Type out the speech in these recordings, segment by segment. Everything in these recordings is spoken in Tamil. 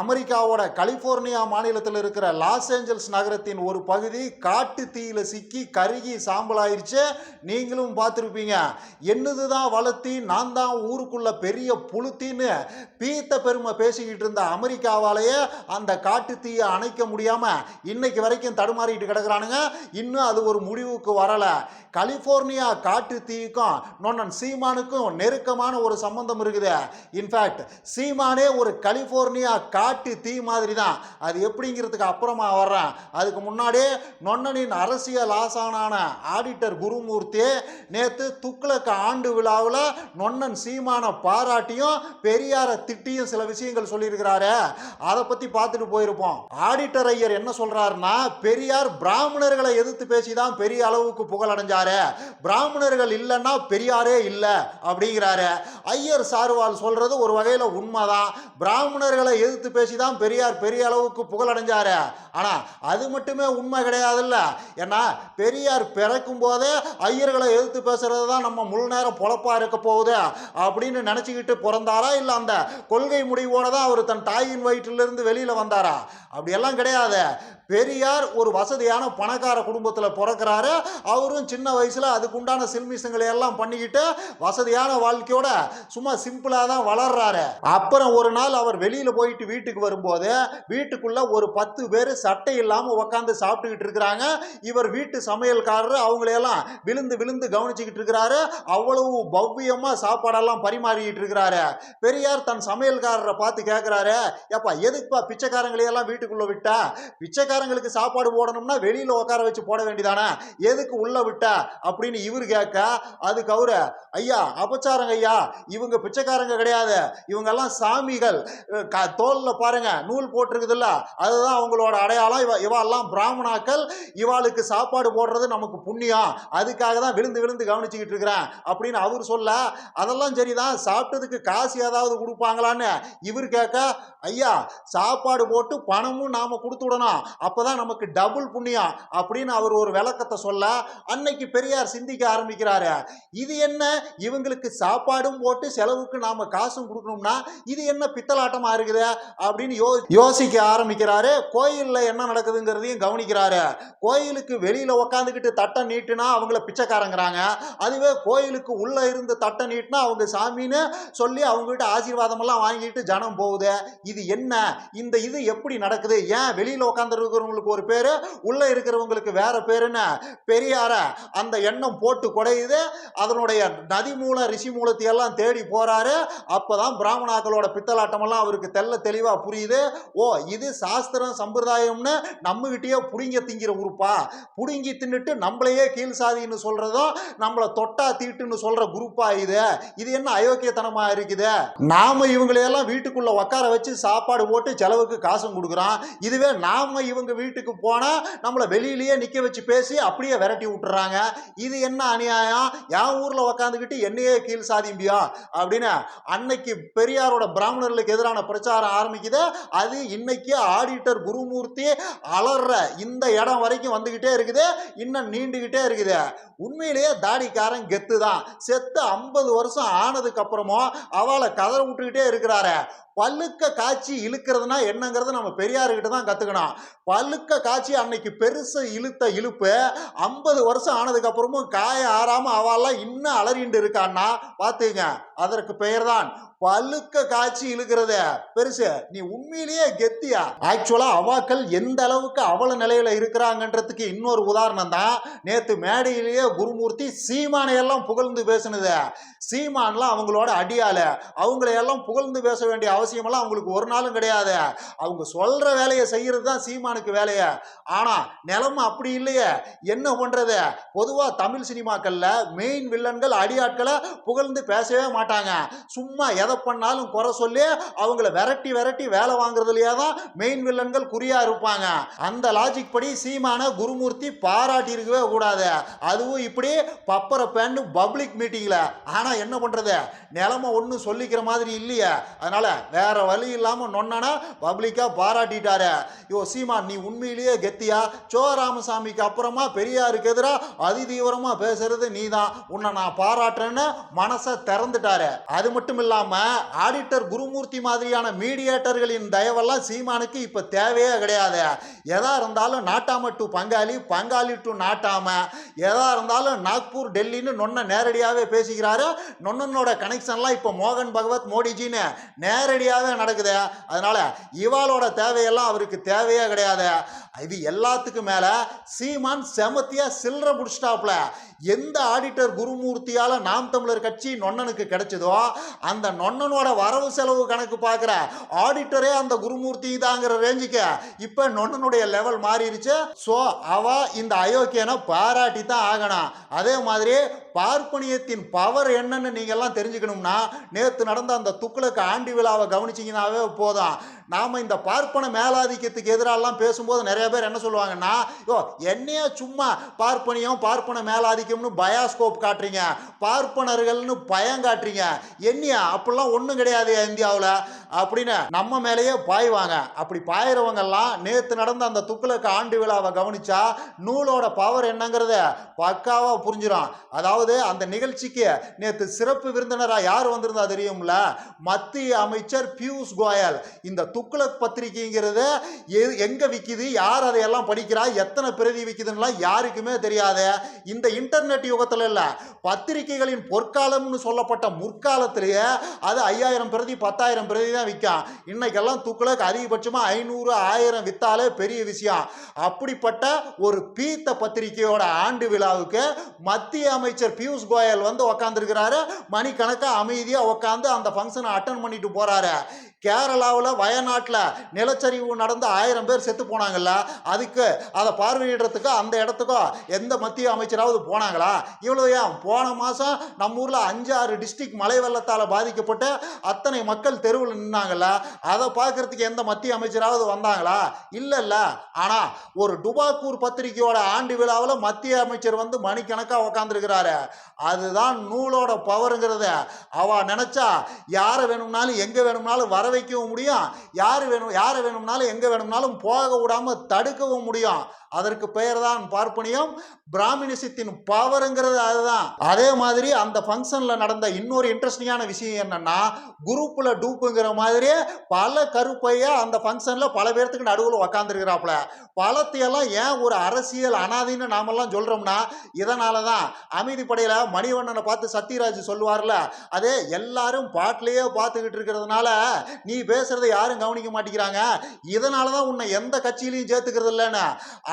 அமெரிக்காவோட கலிபோர்னியா மாநிலத்தில் இருக்கிற லாஸ் ஏஞ்சல்ஸ் நகரத்தின் ஒரு பகுதி காட்டு தீயில சிக்கி கருகி சாம்பலாயிருச்சு. நீங்களும் பார்த்துருப்பீங்க. என்னது தான் வளர்த்தி நான் தான் ஊருக்குள்ள பெரிய புளுத்தின்னு பீத்த பெருமை பேசிக்கிட்டு இருந்த அமெரிக்காவாலேயே அந்த காட்டு தீயை அணைக்க முடியாம இன்னைக்கு வரைக்கும் தடுமாறிட்டு கிடக்குறானுங்க. இன்னும் அது ஒரு முடிவுக்கு வரல. கலிபோர்னியா காட்டு தீக்கும் நொன்னன் சீமானுக்கும் நெருக்கமான ஒரு சம்பந்தம் இருக்குது. இன்ஃபேக்ட் சீமானே ஒரு கலிபோர்னியா காட்டு தீ மாதிரி தான் அது எப்படிங்கிறதுக்கு அப்புறமா வர்றேன். அதுக்கு முன்னாடியே நொன்னனின் அரசியல் ஆசானான ஆடிட்டர் குருமூர்த்தி நேற்று துக்ளக்கு ஆண்டு விழாவில் நொன்னன் சீமான பாராட்டியும் பெரியாரை திட்டியும் சில விஷயங்கள் சொல்லியிருக்கிறாரு. அதை பற்றி பார்த்துட்டு போயிருப்போம். ஆடிட்டர் ஐயர் என்ன சொல்கிறாருன்னா பெரியார் பிராமணர்களை எதிர்த்து பேசி தான் பெரிய அளவுக்கு புகழடைஞ்சாரு. பிராமணர்கள் இல்லைன்னா பெரியாரே இல்லை அப்படிங்கிறாரு. ஐயர் சார்வால் சொல்றது ஒரு வகையில் உண்மைதான். பிராமணர்களை எதிர்த்து பேசி தான் பெரியார் பெரிய அளவுக்கு புகழடைஞ்சாரு. ஆனால் அது மட்டுமே உண்மை கிடையாதுல்ல. ஏன்னா பெரியார் பிறக்கும் போதே ஐயர்களை எதிர்த்து பேசுறது தான் நம்ம முழு நேரம் பொழப்பா இருக்க போகுது அப்படின்னு நினச்சிக்கிட்டு பிறந்தாரா இல்லை அந்த கொள்கை முடிவோட தான் அவர் தன் தாயின் வயிற்றிலிருந்து வெளியில் வந்தாரா? அப்படியெல்லாம் கிடையாது. பெரியார் ஒரு வசதியான பணக்கார குடும்பத்தில் பிறக்கிறாரு. அவரும் சின்ன வயசில் அதுக்குண்டான சில்மிசங்களை எல்லாம் பண்ணிக்கிட்டு வசதியான வாழ்க்கையோட சும்மா சிம்பிளாக தான் வளர்றாரு. அப்புறம் ஒரு நாள் அவர் வெளியில் போயிட்டு வீட்டுக்கு வரும்போது வீட்டுக்குள்ள ஒரு பத்து பேர் சட்டை இல்லாமல் உட்காந்து சாப்பிட்டுக்கிட்டு இருக்கிறாங்க. இவர் வீட்டு சமையல்காரர் அவங்களையெல்லாம் விழுந்து விழுந்து கவனிச்சுக்கிட்டு இருக்கிறாரு. அவ்வளவு பவ்யமாக சாப்பாடெல்லாம் பரிமாறிக்கிட்டு இருக்கிறாரு. பெரியார் தன் சமையல்காரரை பார்த்து கேட்குறாரு ஏப்பா எதுக்குப்பா பிச்சைக்காரங்களையெல்லாம் வீட்டுக்குள்ளே விட்டா? பிச்சைக்காரங்களுக்கு சாப்பாடு போடணும்னா வெளியில் உட்கார வச்சு போட வேண்டியதானே? எதுக்கு உள்ளே விட்ட? அப்படின்னு இவர் கேட்க அதுக்கு அவரு ஐயா அபச்சாரங்க ஐயா. இவங்க பிச்சைக்காரங்க கிடையாது. இவங்கெல்லாம் சாமிகள். க- நூலில் பாருங்க நூல் போட்டிருக்குதுல்ல அதுதான் அவங்களோட அடையாளம். இவ இவாளெல்லாம் பிராமணாக்கள் இவாளுக்கு சாப்பாடு போடுறது நமக்கு புண்ணியம். அதுக்காக தான் விழுந்து விழுந்து கவனிச்சுக்கிட்டு இருக்கிறேன் அப்படின்னு அவர் சொல்ல அதெல்லாம் சரிதான் சாப்பிட்டதுக்கு காசு ஏதாவது கொடுப்பாங்களான்னு இவர் கேட்க ஐயா சாப்பாடு போட்டு பணமும் நாம கொடுத்து விடணும். அப்பதான் நமக்கு டபுள் புண்ணியம். அப்படின்னு அவர் ஒரு விளக்கத்தை சொல்ல அன்னைக்கு பெரியார் சிந்திக்க ஆரம்பிக்கிறாரு. இது என்ன? இவங்களுக்கு சாப்பாடும் போட்டு செலவுக்கு நாம காசும் கொடுக்கணும்னா இது என்ன பித்தலாட்டமாக இருக்குது? அப்படின்னு யோ யோசிக்க ஆரம்பிக்கிறாரு. கோயில்ல என்ன நடக்குதுங்கிறதையும் கவனிக்கிறாரு. கோயிலுக்கு வெளியில உக்காந்துக்கிட்டு தட்டை நீட்டுனா அவங்கள பிச்சைக்காரங்கிறாங்க. அதுவே கோயிலுக்கு உள்ள இருந்து தட்டை நீட்டினா அவங்க சாமின்னு சொல்லி அவங்ககிட்ட ஆசீர்வாதம் எல்லாம் வாங்கிட்டு ஜனம் போகுது. இது என்ன? இந்த இது எப்படி நடக்குது? ஏன் வெளியில உட்காந்துருக்கிறவங்களுக்கு ஒரு பேரு உள்ள இருக்கிறவங்களுக்கு வேற பேருன்னு? பெரியார அந்த எண்ணம் போட்டு குடையுது. அதனுடைய நதி மூல ரிஷி மூலத்தையெல்லாம் தேடி தேடி போறாரு. அப்பதான் பிராமணாக்களோட பித்தலாட்டம் எல்லாம் அவருக்கு தெல்ல தெளிவா புரியுது? ஓ இது சாஸ்திரம் சம்பிரதாயம்னு நம்மகிட்டயே புடிங்க திங்கிற குரூப்பா புடுங்கி தின்னுட்டு நம்மளையே கீழ் சாதின்னு சொல்றதும் நம்மளை தொட்டா தீட்டுன்னு சொல்ற குரூப்பா இது? இது என்ன அயோக்கியத்தனமா இருக்குது? நாம இவங்களையெல்லாம் வீட்டுக்குள்ள உட்கார வச்சு சாப்பாடு போட்டு செலவுக்கு காசும் கொடுக்குறோம். இதுவே நாம இவங்க வீட்டுக்கு போனா நம்மளை வெளியிலேயே நிக்க வச்சு பேசி அப்படியே விரட்டி விட்டுறாங்க. இது என்ன அநியாயம்? என் ஊர்ல உக்காந்துக்கிட்டு என்னையே கீழ் சாதிம்பியா அப்படின்னு அன்னைக்கு பெரியாரோட பிராமணர்களுக்கு எதிரான பிரச்சாரம் ஆரம்பிக்குது? அது இன்னைக்கு ஆடிட்டர் குருமூர்த்தி அலற இந்த இடம் வரைக்கும் வந்துகிட்டே இருக்குது. இன்னும் நீண்டுகிட்டே இருக்குது. உண்மையிலேயே தாடிக்காரன் கெத்து தான் செத்து ஐம்பது வருஷம் ஆனதுக்கு அப்புறமும் அவளை கதற விட்டுக்கிட்டே இருக்கிறாரு. பல்லுக்க காய்ச்சி இழுக்கிறதுனா என்னங்கிறத நம்ம பெரியார்கிட்ட தான் கற்றுக்கணும் பல்லுக்க காய்ச்சி அன்னைக்கு பெருசு இழுத்த இழுப்பு ஐம்பது வருஷம் ஆனதுக்கு அப்புறமும் காய ஆறாமல் அவெல்லாம் இன்னும் அலறிண்டு இருக்கான்னா பார்த்துங்க அதற்கு பெயர் தான் பல்லுக்க காய்ச்சி இழுக்கிறத. பெருசு நீ உண்மையிலேயே கெத்தியா? ஆக்சுவலா அவாக்கள் எந்த அளவுக்கு அவல நிலையில இருக்கிறாங்கன்றதுக்கு இன்னொரு உதாரணம் தான் நேத்து மேடையிலேயே குருமூர்த்தி சீமானையெல்லாம் புகழ்ந்து பேசுனது. சீமான்லாம் அவங்களோட அடியால அவங்களையெல்லாம் புகழ்ந்து பேச வேண்டிய அவசியமெல்லாம் அவங்களுக்கு ஒரு நாளும் கிடையாது. அவங்க சொல்ற வேலையை செய்கிறது தான் சீமானுக்கு வேலையை. ஆனா நிலமை அப்படி இல்லையே. என்ன பண்றது? பொதுவா தமிழ் சினிமாக்கள்ல மெயின் வில்லன்கள் அடியாட்களை புகழ்ந்து பேசவே மாட்டாங்க. சும்மா எதை பண்ணாலும் குறை சொல்லி அவங்கள விரட்டி விரட்டி வேலை வாங்குறதுலையே தான் மெயின் வில்லன்கள் குறியா இருப்பாங்க. அந்த லாஜிக் படி சீமான குருமூர்த்தி பாராட்டி இருக்கவே கூடாது. அதுவும் அதுவும் இப்படி பப்பர பேண்டு பப்ளிக் மீட்டிங்கில் ஆனால் என்ன பண்ணுறது நிலமை ஒன்றும் சொல்லிக்கிற மாதிரி இல்லையே. அதனால வேற வழி இல்லாமல் நொன்னனா பப்ளிக்காக பாராட்டிட்டாரு. யோ சீமா நீ உண்மையிலேயே கெத்தியா? சோ ராமசாமிக்கு அப்புறமா பெரியாருக்கு எதிராக அதிதீவிரமாக பேசுறது நீதான். உன்னை நான் பாராட்டுறேன்னு மனசை திறந்துட்டாரு. அது மட்டும் இல்லாம ஆடிட்டர் குருமூர்த்தி மாதிரியான மீடியேட்டர்களின் தயவெல்லாம் சீமானுக்கு இப்போ தேவையே கிடையாது. எதா இருந்தாலும் நாட்டாம டு பங்காளி பங்காளி டு நாட்டாம. எதா இருந்தாலும் நாக்பூர் டெல்லின்னு நொன்ன நேரடியாகவே பேசிக்கிறாரு. நொன்னனோட கனெக்ஷன்லாம் இப்போ மோகன் பகவத் மோடிஜின்னு நேரடியாகவே நடக்குது. அதனால இவாளோட தேவையெல்லாம் அவருக்கு தேவையே கிடையாது. இது எல்லாத்துக்கும் மேலே சீமான் செமத்தியாக சில்லற முடிச்சிட்டாப்புல. எந்த ஆடிட்டர் குருமூர்த்தியால் நாம் தமிழர் கட்சி நொன்னனுக்கு கிடைச்சதோ அந்த நொன்னனோட வரவு செலவு கணக்கு பார்க்குற ஆடிட்டரே அந்த குருமூர்த்தி தாங்கிற ரேஞ்சுக்கு இப்போ நொன்னனுடைய லெவல் மாறிடுச்சு ஸோ அவ இந்த அயோக்கியனை பாராட்டி தான் ஆகணும். அதே மாதிரி பார்ப்பனியத்தின் பவர் என்னன்னு நீங்கள்லாம் தெரிஞ்சுக்கணும்னா நேற்று நடந்த அந்த துக்குளுக்கு ஆண்டி விழாவை கவனிச்சிங்கனாவே போதும். நாம் இந்த பார்ப்பன மேலாதிக்கத்துக்கு எதிராலாம் பேசும்போது நிறைய பேர் என்ன சொல்லுவாங்கன்னா யோ என்னையா சும்மா பார்ப்பனியம் பார்ப்பன மேலாதிக்கம்னு பயாஸ்கோப் காட்டுறீங்க. பார்ப்பனர்கள்னு பயம் காட்டுறீங்க. என்னையா? அப்படிலாம் ஒன்றும் கிடையாது இந்தியாவில். அப்படின்னு நம்ம மேலேயே பாய்வாங்க. அப்படி பாயிறவங்கெல்லாம் நேற்று நடந்த அந்த துக்குளுக்கு ஆண்டு விழாவை கவனிச்சா நூலோட பவர் என்னங்கிறத பக்காவாக புரிஞ்சிடும் அதாவது அந்த நிகழ்ச்சிக்கு நேற்று சிறப்பு விருந்தினராக யார் வந்திருந்தா தெரியும்ல? மத்திய அமைச்சர் பியூஷ் கோயல். இந்த துக்ளக் பத்திரிகைங்கிறது எங்கே எங்க விக்குது? யார் அதையெல்லாம் படிக்கிறா? எத்தனை பிரதி விக்குதுன்னா யாருக்குமே தெரியாது. இந்த இன்டர்நெட் யுகத்துல இல்ல. பத்திரிகைகளின் பொற்காலம்னு சொல்லப்பட்ட முற்காலத்திலேயே அது ஐயாயிரம் பிரதி பத்தாயிரம் பிரதி தான் விற்கும் இன்னைக்கெல்லாம் துக்ளக் அதிகபட்சமா ஐநூறு ஆயிரம் வித்தாலே பெரிய விஷயம். அப்படிப்பட்ட ஒரு பீத்த பத்திரிகையோட ஆண்டு விழாவுக்கு மத்திய அமைச்சர் பியூஷ் கோயல் வந்து உக்காந்துருக்கிறாரு. மணிக்கணக்காக அமைதியாக உட்காந்து அந்த ஃபங்க்ஷனை அட்டன் பண்ணிட்டு போறாரு. கேரளாவில் வயநாட்டில் நிலச்சரிவு நடந்து ஆயிரம் பேர் செத்து போனாங்கல்ல அதுக்கு அதை பார்வையிடுறதுக்கோ அந்த இடத்துக்கோ எந்த மத்திய அமைச்சராவது போனாங்களா? இவ்வளோ ஏன்? போன மாதம் நம்ம ஊரில் அஞ்சு ஆறு டிஸ்ட்ரிக்ட் மழை வெள்ளத்தால் பாதிக்கப்பட்டு அத்தனை மக்கள் தெருவில் நின்னாங்கல்ல அதை பார்க்கறதுக்கு எந்த மத்திய அமைச்சராவது வந்தாங்களா? இல்லை இல்லை ஆனால் ஒரு டுபாக்கூர் பத்திரிகையோட ஆண்டு விழாவில் மத்திய அமைச்சர் வந்து மணிக்கணக்காக உக்காந்துருக்கிறாரு. அதுதான் நூலோட பவருங்கிறத அவ நினச்சா யாரை வேணும்னாலும் எங்கே வேணும்னாலும் வர வைக்கவும் முடியும். யார் வேணும் யாரை வேணும்னாலும் எங்கே வேணும்னாலும் போக விடாமல் தடுக்கவும் முடியும். அதற்கு பெயர் தான் பார்ப்பனியம் பிராமணிசத்தின் பவருங்கிறது அதுதான். அதே மாதிரி அந்த ஃபங்க்ஷனில் நடந்த இன்னொரு இன்ட்ரெஸ்டிங்கான விஷயம் என்னன்னா குரூப்பில் டூப்புங்கிற மாதிரி பல கருப்பையா அந்த ஃபங்க்ஷனில் பல பேர்த்துக்கு நடுவில் உக்காந்துருக்கிறாப்புல. பழத்தையெல்லாம் ஏன் ஒரு அரசியல் அனாதின்னு நாமெல்லாம் சொல்கிறோம்னா இதனால தான் அமைதிப்படையில் மணிவண்ணனை பார்த்து சத்யராஜ் சொல்லுவார்ல அதே எல்லாரும் பாட்டிலேயே பார்த்துக்கிட்டு இருக்கிறதுனால நீ பேசுறதை யாரும் கவனிக்க மாட்டேங்கிறாங்க. இதனால தான் உன்னை எந்த கட்சியிலையும் சேர்த்துக்கிறது இல்லைன்னு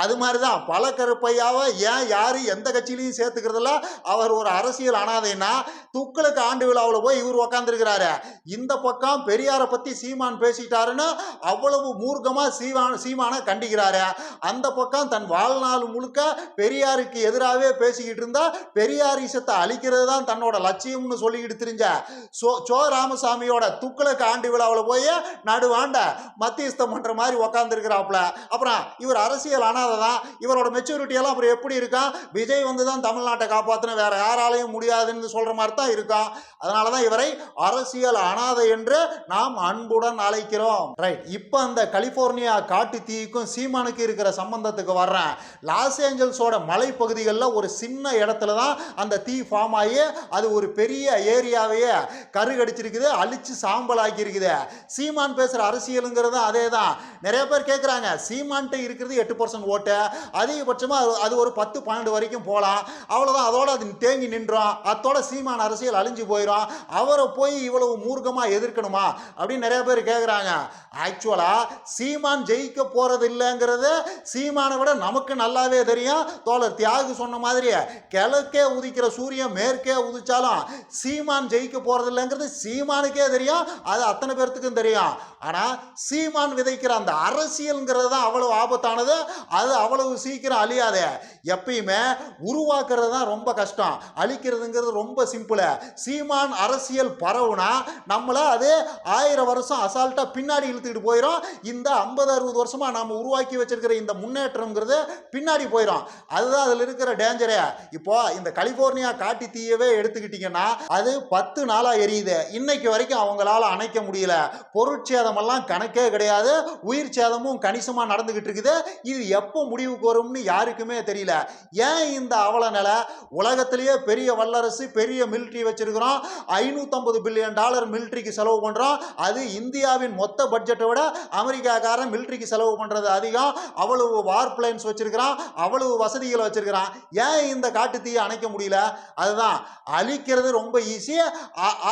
அது மாதிரி தான் பல கருப்பையாவை ஏன் யாரு எந்த கட்சியிலையும் சேர்த்துக்கிறதில்ல? அவர் ஒரு அரசியல் அனாதைன்னா துக்களுக்கு ஆண்டு விழாவில் போய் இவர் உக்காந்துருக்கிறாரு. இந்த பக்கம் பெரியாரை பற்றி சீமான் பேசிட்டாருன்னு அவ்வளவு மூர்க்கமாக சீமான் சீமானை கண்டிக்கிறாரு. அந்த பக்கம் தன் வாழ்நாள் முழுக்க பெரியாருக்கு எதிராகவே பேசிக்கிட்டு இருந்தா பெரியாரிசத்தை அழிக்கிறது தான் தன்னோட லட்சியம்னு சொல்லிக்கிட்டு தெரிஞ்ச சோ சோ ராமசாமியோட துக்களுக்கு ஆண்டு விழாவில் போய் நடுவாண்ட மத்தியஸ்தம் பண்ற மாதிரி உக்காந்துருக்கிறாப்புல. அப்புறம் இவர் அரசியல் அனாதை தான் இவரோட மெச்சூரிட்டி எல்லாம் அப்புறம் எப்படி இருக்கான்? விஜய் வந்து தான் தமிழ்நாட்டை காப்பாற்றணும் வேற யாராலையும் முடியாதுன்னு சொல்ற மாதிரி தான் இருக்கான். அதனால தான் இவரை அரசியல் அனாதை என்று நாம் அன்புடன் அழைக்கிறோம். ரைட் இப்போ அந்த கலிபோர்னியா காட்டு தீக்கும் சீமானுக்கு இருக்கிற சம்பந்தத்துக்கு வர்றேன். லாஸ் ஏஞ்சல்ஸோட மலைப்பகுதிகளில் ஒரு சின்ன இடத்துல தான் அந்த தீ ஃபார்ம் ஆகி அது ஒரு பெரிய ஏரியாவையே கருகடிச்சிருக்குது அழிச்சு சாம்பல் ஆக்கியிருக்குது சீமான் பேசுகிற அரசியலுங்கிறது அதே தான் நிறைய பேர் கேட்குறாங்க சீமான்ட்டு இருக்கிறது எட்டு பர்சன்ட் ஓட்டு. அதிகபட்சமாக அது அது ஒரு பத்து பன்னெண்டு வரைக்கும் போகலாம் அவ்வளோதான் அதோட அது தேங்கி நின்றோம். அத்தோட சீமான் அரசியல் அழிஞ்சு போயிடும் அவரை போய் இவ்வளவு மூர்க்கமாக எதிர்க்கணுமா? அப்படின்னு நிறைய பேர் கேட்குறாங்க ஆக்சுவலாக சீமான் ஜெயிக்க போகிறது இல்லைங்கிறது சீமானை விட நமக்கு நல்லாவே தெரியும். தோழர் தியாகு சொன்ன மாதிரி கிழக்கே உதிக்கிற சூரியன் மேற்கே உதிச்சாலும் சீமான் ஜெயிக்க போகிறது இல்லைங்கிறது சீமானுக்கே தெரியும். அது அத்தனை பேர் பேர்த்துக்கும் தெரியும். ஆனால் சீமான் விதைக்கிற அந்த அரசியல்ங்கிறது தான் அவ்வளவு ஆபத்தானது. அது அவ்வளவு சீக்கிரம் அழியாதே. எப்பயுமே உருவாக்குறது தான் ரொம்ப கஷ்டம். அழிக்கிறதுங்கிறது ரொம்ப சிம்பிளு சீமான் அரசியல் பரவுனா நம்மளை அது ஆயிரம் வருஷம் அசால்ட்டாக பின்னாடி இழுத்துக்கிட்டு போயிடும் இந்த ஐம்பது அறுபது வருஷமாக நம்ம உருவாக்கி வச்சிருக்கிற இந்த முன்னேற்றம்ங்கிறது பின்னாடி போயிடும் அதுதான் அதில் இருக்கிற டேஞ்சரே இப்போ இந்த கலிபோர்னியா காட்டி தீயவே எடுத்துக்கிட்டிங்கன்னா அது பத்து நாளாக எரியுது. இன்னைக்கு வரைக்கும் அவங்களால அணைக்க முடியல. பொருட்சேதமெல்லாம் கணக்கே கிடையாது உயிர் சேதமும் கணிசமாக நடந்துகிட்டு இருக்குது. இது எப்போ முடிவுக்கு வரும்னு யாருக்குமே தெரியல. ஏன் இந்த அவல நிலை? உலகத்திலேயே பெரிய வல்லரசு பெரிய மிலிட்ரி வச்சிருக்கிறோம். ஐநூற்றம்பது பில்லியன் டாலர் மிலிட்ரிக்கு செலவு பண்ணுறோம் அது இந்தியாவின் மொத்த பட்ஜெட்டை விட அமெரிக்காக்காரன் மிலிட்ரிக்கு செலவு பண்ணுறது அதிகம். அவ்வளவு வார் பிளேன்ஸ் வச்சிருக்கிறான். அவ்வளவு வசதிகளை வச்சிருக்கிறான். ஏன் இந்த காட்டு தீயை அணைக்க முடியல? அதுதான் அழிக்கிறது ரொம்ப ஈஸி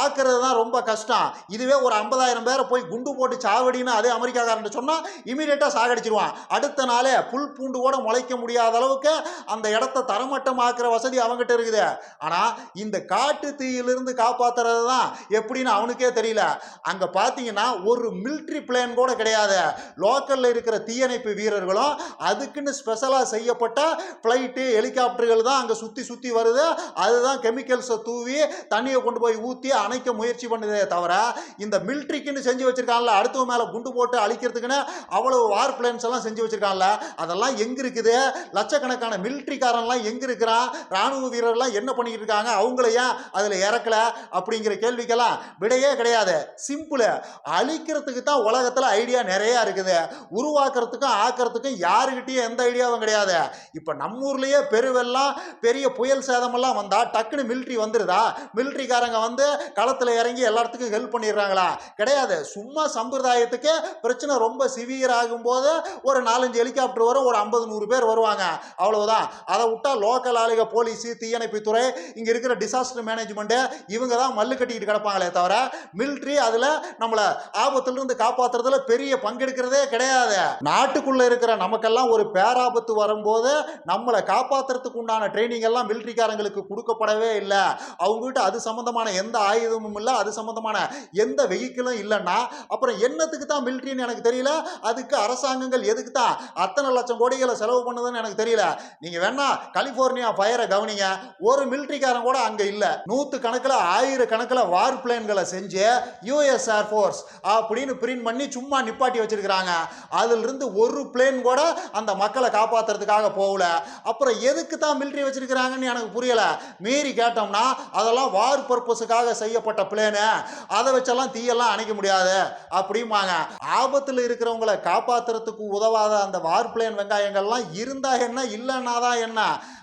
ஆக்கிறது தான் ரொம்ப கஷ்டம். இதுவே ஒரு ஐம்பதாயிரம் பேரை போய் குண்டு போட்டு சாவடின்னு அதே அமெரிக்காக்காரன் சொன்னால் இமீடியட்டாக சாகடிச்சிருவான். அடுத்த நாளே புல் பூண்டு கூட முளைக்க முடியாத அளவுக்கு அந்த இடத்த தரமட்டமாக்குற வசதி அவங்ககிட்ட இருக்குது. ஆனால் இந்த காட்டு தீயிலிருந்து காப்பாத்துறது தான் எப்படின்னு அவனுக்கே தெரியல. அங்கே பார்த்தீங்கன்னா ஒரு மிலிட்ரி பிளேன் கூட கிடையாது. லோக்கலில் இருக்கிற தீயணைப்பு வீரர்களும் அதுக்குன்னு ஸ்பெஷலாக செய்யப்பட்ட ஃப்ளைட்டு ஹெலிகாப்டர்கள் தான் அங்கே சுற்றி சுற்றி வருது. அதுதான் கெமிக்கல்ஸை தூவி தண்ணியை கொண்டு போய் ஊற்றி அணைக்க முயற்சி பண்ணுதே தவிர இந்த மிலிட்ரிக்குன்னு செஞ்சு வச்சிருக்காங்கல்ல அடுத்தவன் மேலே குண்டு போட்டு அழிக்கிறதுக்குன்னு அவ்வளவு வார் பிளான்ஸ் எல்லாம் செஞ்சு வச்சிருக்காங்கல்ல அதெல்லாம் எங்க இருக்குது? லட்சக்கணக்கான மிலிட்ரிக்காரன்லாம் எங்க இருக்கிறான் ராணுவ வீரர்லாம் என்ன பண்ணிக்கிட்டு இருக்காங்க? அவங்கள ஏன் அதில் இறக்கல? அப்படிங்கிற கேள்விக்கெல்லாம் விடையே கிடையாது. சிம்பிள் அழிக்கிறதுக்கு தான் உலகத்தில் ஐடியா நிறையா இருக்குது. உருவாக்குறதுக்கும் ஆக்கிறதுக்கும் யாருக்கிட்டையும் எந்த ஐடியாவும் கிடையாது. இப்போ நம்ம ஊர்லேயே பெருவெல்லாம் பெரிய புயல் சேதமெல்லாம் வந்தால் டக்குன்னு மிலிட்ரி வந்துருதா? மிலிட்ரிக்காரங்க வந்து களத்தில் இறங்கி எல்லாத்துக்கும் ஹெல்ப் பண்ணிடுறாங்களா? கிடையாது. சும்மா சம்பிரதாயத்துக்கு பிரச்சனை ரொம்ப சிவியர் ஆகும்போது ஒரு நாலஞ்சு ஹெலிகாப்டர் வரும் ஒரு ஐம்பது நூறு பேர் வருவாங்க. அவ்வளவுதான். அதை விட்டா லோக்கல் ஆளுக போலீஸு தீயணைப்புத்துறை இங்கே இருக்கிற டிசாஸ்டர் மேனேஜ்மெண்ட்டு இவங்க தான் மல்லு கட்டிக்கிட்டு கிடப்பாங்களே தவிர மிலிட்ரி அதில் நம்மளை ஆபத்துலேருந்து காப்பாத்துறதுல பெரிய பங்கெடுக்கிறதே கிடையாது. நாட்டுக்குள்ளே இருக்கிற நமக்கெல்லாம் ஒரு பேராபத்து வரும்போது நம்மளை காப்பாற்றுறதுக்கு உண்டான ட்ரைனிங் எல்லாம் மிலிட்ரிக்காரங்களுக்கு கொடுக்கப்படவே இல்லை. அவங்ககிட்ட அது சம்மந்தமான எந்த ஆயுதமும் இல்லை. அது சம்மந்தமான எந்த வெஹிக்கிளும் இல்லைன்னா அப்புறம் என்னத்துக்கு தான் மிலிட்ரின்னு எனக்கு தெரியல அதுக்கு அரசாங்கங்கள் எதுக்கு தான் அத்தனை லட்சம் கோடிகளை செலவு பண்ணுதுன்னு எனக்கு தெரியல. நீங்க வேணா கலிபோர்னியா ஃபயரை கவனிங்க. ஒரு மிலிட்ரிக்காரன் கூட அங்க இல்ல. நூத்து கணக்கில் ஆயிரக்கணக்கில் வார் பிளேன்களை செஞ்சு யூஎஸ் ஏர்ஃபோர்ஸ் அப்படின்னு பிரிண்ட் பண்ணி சும்மா நிப்பாட்டி வச்சிருக்கிறாங்க. அதுல இருந்து ஒரு பிளேன் கூட அந்த மக்களை காப்பாத்துறதுக்காக போகல. அப்புறம் எதுக்கு தான் மிலிட்ரி வச்சிருக்கிறாங்கன்னு எனக்கு புரியல. மீறி கேட்டோம்னா அதெல்லாம் வார் பர்பஸுக்காக செய்யப்பட்ட பிளேனு அதை வச்செல்லாம் தீயெல்லாம் அணைக்க முடியாது அப்படிம்பாங்க. ஆபத்தில் இருக்கிறவங்களை காப்பாத்துறதுக்கு உதவாத அந்த வார் பிளேன் வெங்காயங்கள்லாம் இருந்தா என்ன இல்லைன்னா தான் என்ன?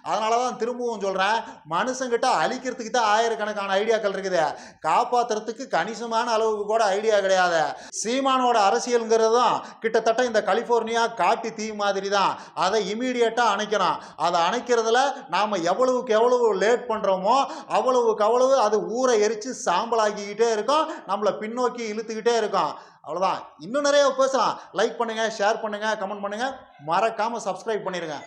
அதனால தான் திரும்பவும் சொல்கிறேன் மனுஷங்கிட்ட அழிக்கிறதுக்கு தான் ஆயிரக்கணக்கான ஐடியாக்கள் இருக்குது. காப்பாத்துறதுக்கு கணிசமான அளவுக்கு கூட ஐடியா கிடையாது. சீமானோட அரசியலுங்கிறதும் கிட்டத்தட்ட இந்த கலிஃபோர்னியா காட்டு தீ மாதிரி தான் அதை இமீடியட்டாக அணைக்கணும். அதை அணைக்கிறதுல நாம் எவ்வளவுக்கு எவ்வளவு லேட் பண்ணுறோமோ அவ்வளவுக்கு அவ்வளவு அது ஊரை எரித்து சாம்பலாக்கிக்கிட்டே இருக்கும். நம்மளை பின்னோக்கி இழுத்துக்கிட்டே இருக்கும். அவ்வளோதான் இன்னும் நிறைய பேசலாம். லைக் பண்ணுங்கள் ஷேர் பண்ணுங்கள் கமெண்ட் பண்ணுங்கள் மறக்காமல் சப்ஸ்கிரைப் பண்ணிடுங்க